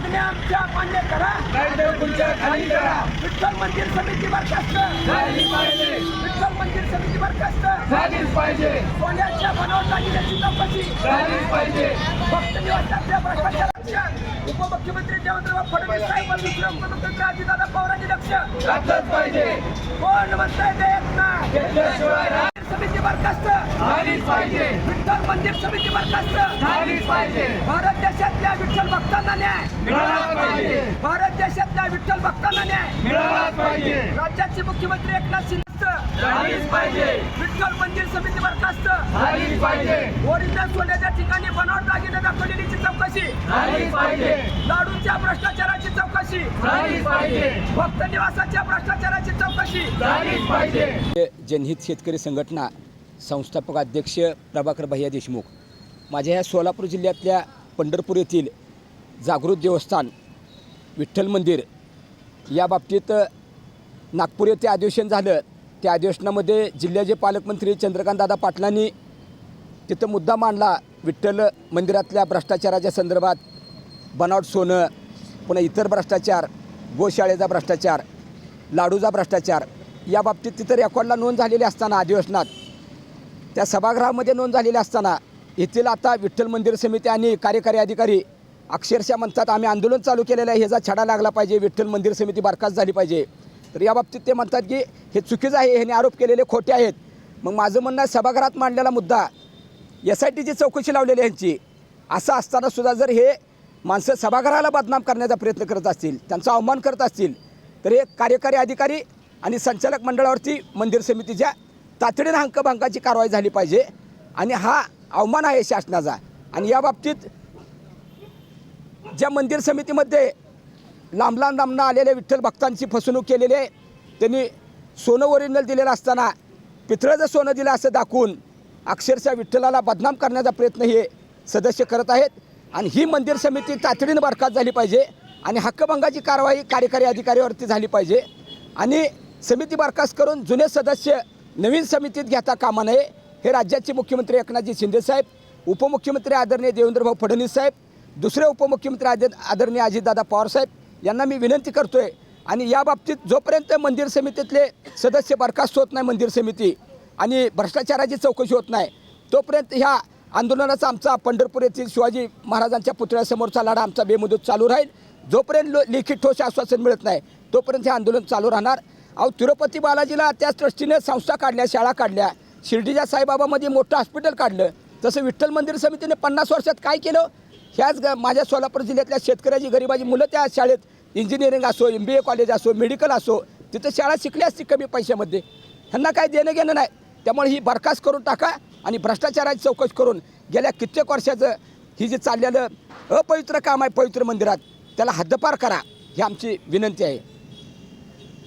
मागण्या आमच्या मान्य करा. खाली करा. विठ्ठल मंदिर समिती बरखास्त. झाली पाहिजे. विठ्ठल मंदिर समिती बरखास्त. झालीच पाहिजे. सोन्याच्या बनावट दागिन्याची चौकशी. झालीच पाहिजे. फक्त निवासातल्या भ्रष्टाचाराच्या उपमुख्यमंत्री देवेंद्र फडणवीस साहेब आणि दुसरे उपमुख्यमंत्री अजितदादा पवारांनी लक्ष. घातलंच पाहिजे. कोण म्हणताय रा- समिती बरखास्त. झालीच पाहिजे. विठ्ठल मंदिर समिती बरखास्त झालीच पाहिजे. भारत देशातल्या विठ्ठल भक्तांना न्याय. मिळालाच पाहिजे. भारत देशातल्या विठ्ठल भक्तांना न्याय. मिळालाच पाहिजे. राज्याचे मुख्यमंत्री एकनाथ शिंदे झालीच पाहिजे. विठ्ठल मंदिर समिती बरखास्त झालीच पाहिजे. ओरिजिनल सोन्याच्या ठिकाणी बनावट दागिने दाखवलेलीची चौकशी. झालीच पाहिजे. लाडूच्या भ्रष्टाचाराची चौकशी. झालीच पाहिजे. भक्त निवासाच्या भ्रष्टाचाराची चौकशी. झालीच पाहिजे. जनहित शेतकरी संघटना संस्थापक अध्यक्ष प्रभाकर भैया देशमुख. माझ्या ह्या सोलापूर जिल्ह्यातल्या पंढरपूर येथील जागृत देवस्थान विठ्ठल मंदिर या बाबतीत नागपूर येथे अधिवेशन झालं. त्या अधिवेशनामध्ये जिल्ह्याचे पालकमंत्री चंद्रकांतदादा पाटलांनी तिथं मुद्दा मांडला. विठ्ठल मंदिरातल्या भ्रष्टाचाराच्या संदर्भात बनावट सोनं पुन्हा इतर भ्रष्टाचार गोशाळेचा भ्रष्टाचार लाडूचा भ्रष्टाचार या बाबतीत तिथं रेकॉर्डला नोंद झालेली असताना अधिवेशनात त्या सभागृहामध्ये नोंद झालेली असताना येथील आता विठ्ठल मंदिर समिती आणि कार्यकारी अधिकारी अक्षरशः म्हणतात आम्ही आंदोलन चालू केलेलं आहे ह्याचा छडा लागला पाहिजे विठ्ठल मंदिर समिती बरखास्त झाली पाहिजे. तर या बाबतीत ते म्हणतात की हे चुकीचं आहे ह्याने आरोप केलेले खोटे आहेत. मग माझं म्हणणं आहे सभागृहात मांडलेला मुद्दा एस आय टीची चौकशी लावलेली आहे असं असताना सुद्धा जर हे माणसं सभागृहाला बदनाम करण्याचा प्रयत्न करत असतील त्यांचा अवमान करत असतील तर हे कार्यकारी अधिकारी आणि संचालक मंडळावरती मंदिर समितीच्या तातडीनं हंकभंगाची कारवाई झाली पाहिजे. आणि हा अवमान आहे शासनाचा. आणि या बाबतीत ज्या मंदिर समितीमध्ये लांब लांब लांबना आलेल्या विठ्ठल भक्तांची फसवणूक केलेली आहे त्यांनी सोनं ओरिजिनल दिलेलं असताना पितळाचं सोनं दिलं असं दाखवून अक्षरशः विठ्ठलाला बदनाम करण्याचा प्रयत्न हे सदस्य करत आहेत. आणि ही मंदिर समिती तातडीनं बरखास्त झाली पाहिजे आणि हक्कभंगाची कारवाई कार्यकारी अधिकाऱ्यावरती झाली पाहिजे. आणि समिती बरखास्त करून जुने सदस्य नवीन समितीत घेता कामा नये हे राज्याचे मुख्यमंत्री एकनाथजी शिंदेसाहेब उपमुख्यमंत्री आदरणीय देवेंद्रभाऊ फडणवीस साहेब दुसरे उपमुख्यमंत्री आद आदरणीय अजितदादा पवारसाहेब यांना मी विनंती करतोय. आणि या बाबतीत जोपर्यंत मंदिर समितीतले सदस्य बरखास्त होत नाही मंदिर समिती आणि भ्रष्टाचाराची चौकशी होत नाही तोपर्यंत ह्या आंदोलनाचा आमचा पंढरपूर येथील शिवाजी महाराजांच्या पुतळ्यासमोरचा लढा आमचा बेमुदत चालू राहील. जोपर्यंत लो लेखी ठोस आश्वासन मिळत नाही तोपर्यंत हे आंदोलन चालू राहणार. अहो तिरुपती बालाजीला त्याच ट्रस्टीने संस्था काढल्या शाळा काढल्या. शिर्डीच्या साईबाबामध्ये मोठं हॉस्पिटल काढलं. तसं विठ्ठल मंदिर समितीने पन्नास वर्षात काय केलं? ह्याच ग माझ्या सोलापूर जिल्ह्यातल्या शेतकऱ्याची गरिबाची मुलं त्या शाळेत इंजिनिअरिंग असो एम बी ए कॉलेज असो मेडिकल असो तिथं शाळा शिकली असती कमी पैशामध्ये. ह्यांना काय देणं घेणं नाही. त्यामुळे ही बरखास्त करून टाका आणि भ्रष्टाचाराची चौकशी करून गेल्या कित्येक वर्षाचं ही जे चाललेलं अपवित्र काम आहे पवित्र मंदिरात त्याला हद्दपार करा ही आमची विनंती आहे.